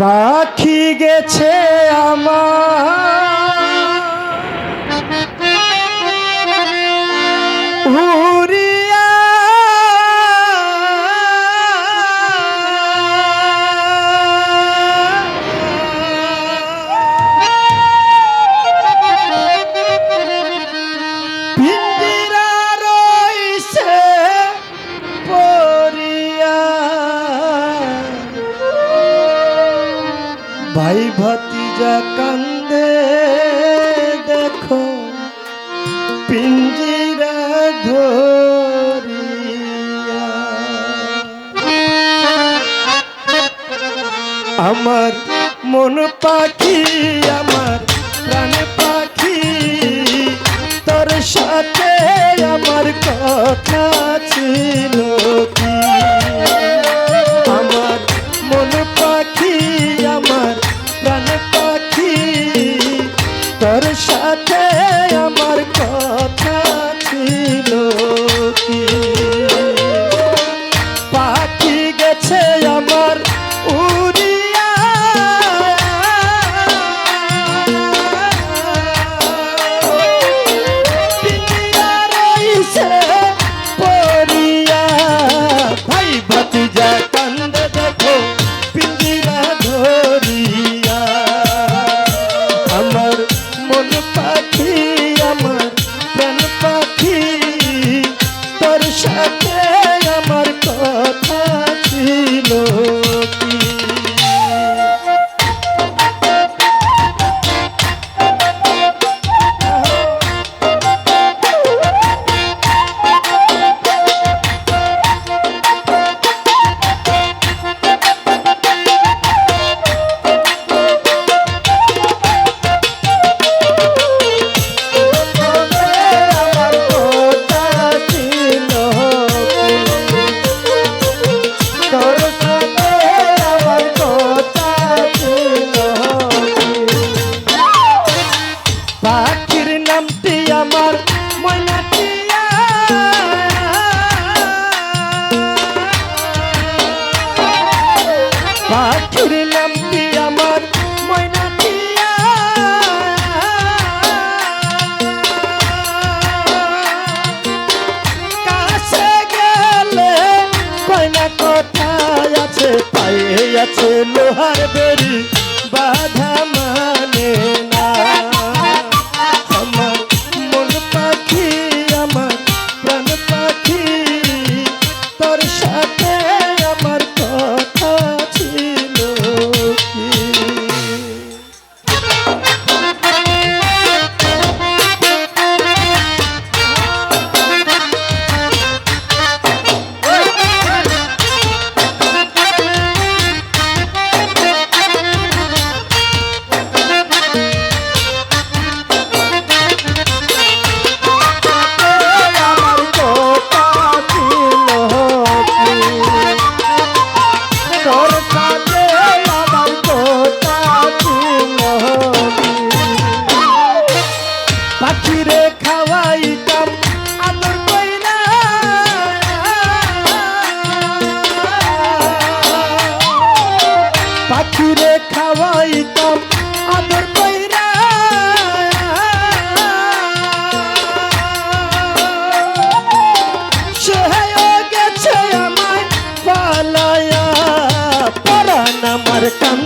পাখি গেছে আমার। ভাতিজা কান্দে দেখো পিঞ্জিরা ধরিয়া। আমার মন পাখি, আমার প্রাণ পাখি, তোর সাথে আমার কথা ছিল পাখির নামটি আমার কাছে গেলে কয়না কোথায় আছে? লোহার বেরি বাধা মানে পাখিরে খাওয়াইতাম আদর কইরা পাখিরে খাওয়াইতাম আদর কইরা গেছে আমায় পালায়া পরাণ আমার কান্দ